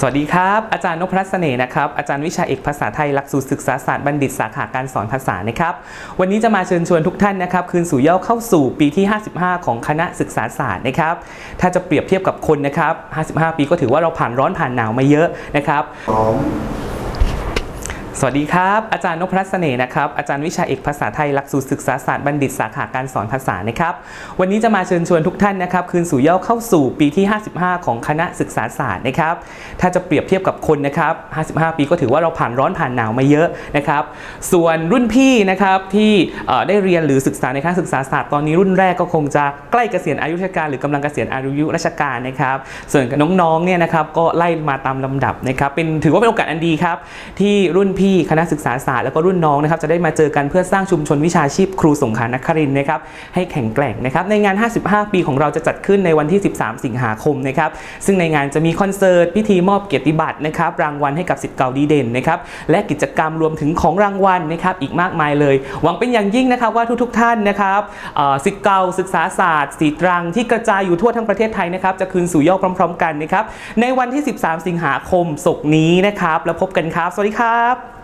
สวัสดีครับ อาจารย์นพรัตน์เสน่ห์นะครับ อาจารย์วิชาเอกภาษาไทยหลักสูตรศึกษาศาสตร์บัณฑิตสาขาการสอนภาษานะครับ วันนี้จะมาเชิญชวนทุกท่านนะครับ คืนสู่ย่อเข้าสู่ปีที่ 55 ของคณะศึกษาศาสตร์นะครับ ถ้าจะเปรียบเทียบกับคนนะครับ 55 ปีก็ถือว่าเราผ่านร้อนผ่านหนาวมาเยอะนะครับพร้อม สวัสดีครับ อาจารย์นพรัตน์เสน่ห์นะครับ อาจารย์วิชาเอกภาษาไทยหลักสูตรศึกษาศาสตร์บัณฑิตสาขาการสอนภาษานะครับ วันนี้จะมาเชิญชวนทุกท่านนะครับ คืนสู่ย่อเข้าสู่ปีที่ 55 ของคณะศึกษาศาสตร์นะครับ ถ้าจะเปรียบเทียบกับคนนะครับ 55 ปีก็ถือว่าเราผ่านร้อนผ่านหนาวมาเยอะนะครับ ส่วนรุ่นพี่นะครับที่ได้เรียนหรือศึกษาในคณะศึกษาศาสตร์ตอนนี้รุ่นแรกก็คงจะใกล้เกษียณอายุราชการ หรือกำลังเกษียณอายุราชการนะครับ ส่วนน้องๆเนี่ยนะครับก็ไล่มาตามลำดับนะครับ เป็นถือว่าเป็นโอกาสอันดีครับที่รุ่นพี่คณะศึกษาศาสตร์แล้วก็รุ่นน้องนะครับจะได้มาเจอกันเพื่อสร้างชุมชนวิชาชีพครูสงขลานครินนะครับให้แข็งแกร่งนะครับในงาน 55 ปีของเราจะจัดขึ้นในวันที่ 13 สิงหาคมนะครับซึ่งในงานจะมีคอนเสิร์ตพิธีมอบเกียรติบัตรนะครับรางวัลให้กับสิทธิ์เก่าดีเด่นนะครับและกิจกรรมรวมถึงของรางวัลนะครับอีกมากมายเลย หวังเป็นอย่างยิ่งนะครับว่าทุกๆท่านนะครับสิทธิ์เก่าศึกษาศาสตร์สีตรังที่กระจายอยู่ทั่วทั้งประเทศไทยนะครับจะคืนสู่ยอดพร้อม ๆ กันนะครับในวันที่ 13 สิงหาคมศกนี้นะครับ แล้วพบกันครับ สวัสดีครับ